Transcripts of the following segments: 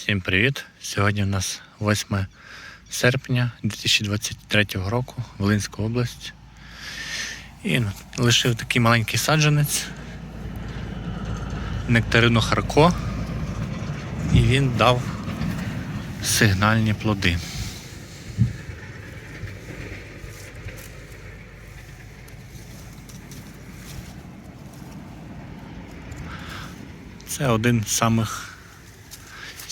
Всім привіт! Сьогодні у нас 8 серпня 2023 року, Волинська область. І ну, лишив такий маленький саджанець нектарину Харко. І він дав сигнальні плоди. Це один з самих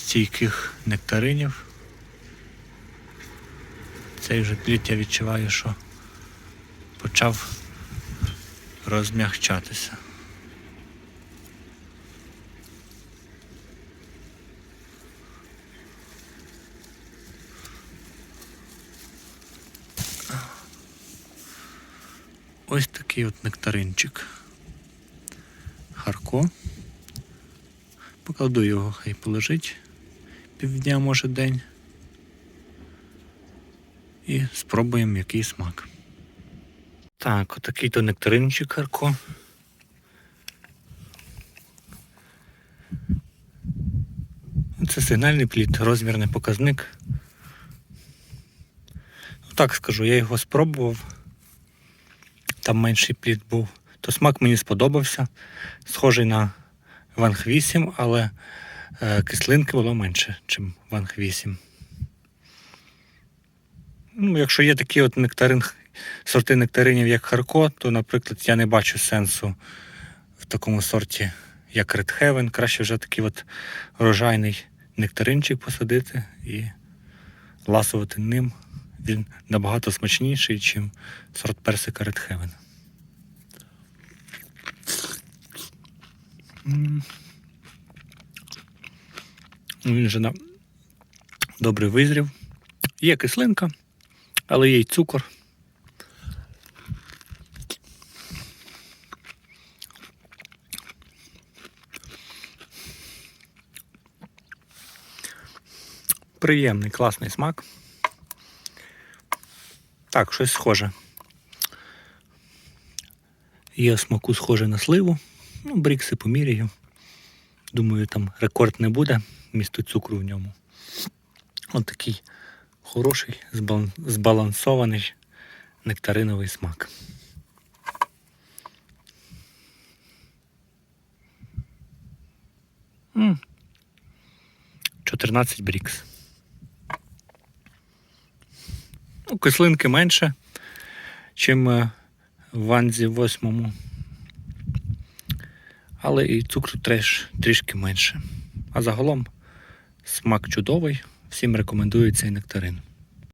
стійких нектаринів. Цей вже плід я відчуваю, що почав розмягчатися. Ось такий от нектаринчик. Харко. Покладу його, хай полежить півдня, може день. І спробуємо який смак. Так, отакий то нектаринчик Харко. Це сигнальний плід, розмірний показник. Ну, так скажу, я його спробував. Там менший плід був. То смак мені сподобався. Схожий на Ванг 8, але кислинки було менше, ніж Ванг 8. Ну, якщо є такі от нектарин, сорти нектаринів, як Харко, то, наприклад, я не бачу сенсу в такому сорті, як Red Heaven. Краще вже такий от рожайний нектаринчик посадити і ласувати ним. Він набагато смачніший, ніж сорт персика Red Heaven. Ну, Він вже на добре визрів. Є кислинка, але є й цукор. Приємний, класний смак. Так, щось схоже. Є смаку схоже на сливу. Ну, брікси поміряю. Думаю, там рекорд не буде місто цукру в ньому. Ось такий хороший, збалансований нектариновий смак. М. 14 брікс. Ну, кислинки менше, чим е, в ванзі восьмому. Але і цукру теж трішки менше. А загалом смак чудовий. Всім рекомендую цей нектарин.